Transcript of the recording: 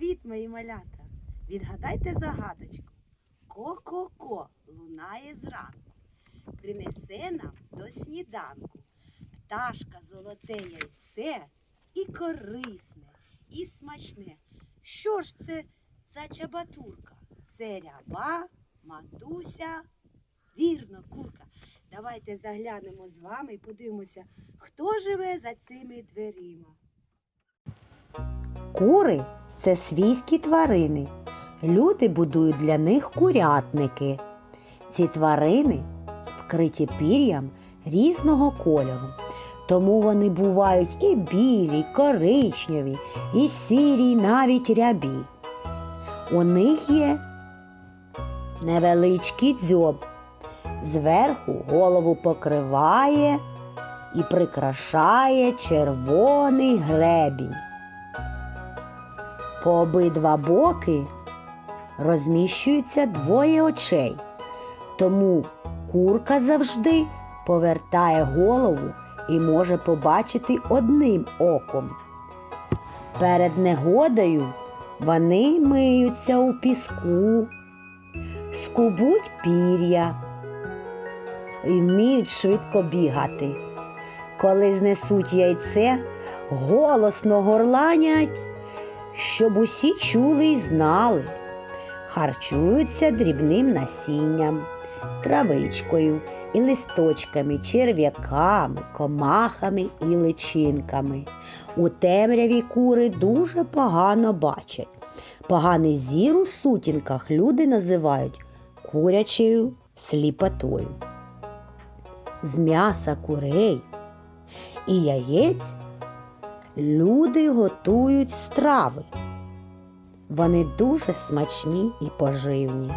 Привіт, мої малята! Відгадайте загадочку. Ко-ко-ко лунає зранку, принесе нам до сніданку. Пташка золоте яйце і корисне, і смачне. Що ж це за чабатурка? Це ряба, матуся, вірно, курка. Давайте заглянемо з вами і подивимося, хто живе за цими дверима. Кури це свійські тварини. Люди будують для них курятники. Ці тварини вкриті пір'ям різного кольору. Тому вони бувають і білі, і коричневі, і сірі, і навіть рябі. У них є невеличкий дзьоб. Зверху голову покриває і прикрашає червоний гребінь. По обидва боки розміщуються двоє очей, тому курка завжди повертає голову і може побачити одним оком. Перед негодою вони миються у піску, скубуть пір'я і вміють швидко бігати. Коли знесуть яйце, голосно горланять щоб усі чули і знали, харчуються дрібним насінням, травичкою і листочками, черв'яками, комахами і личинками. У темряві кури дуже погано бачать. Поганий зір у сутінках люди називають курячою сліпотою. З м'яса курей і яєць люди готують страви. Вони дуже смачні і поживні.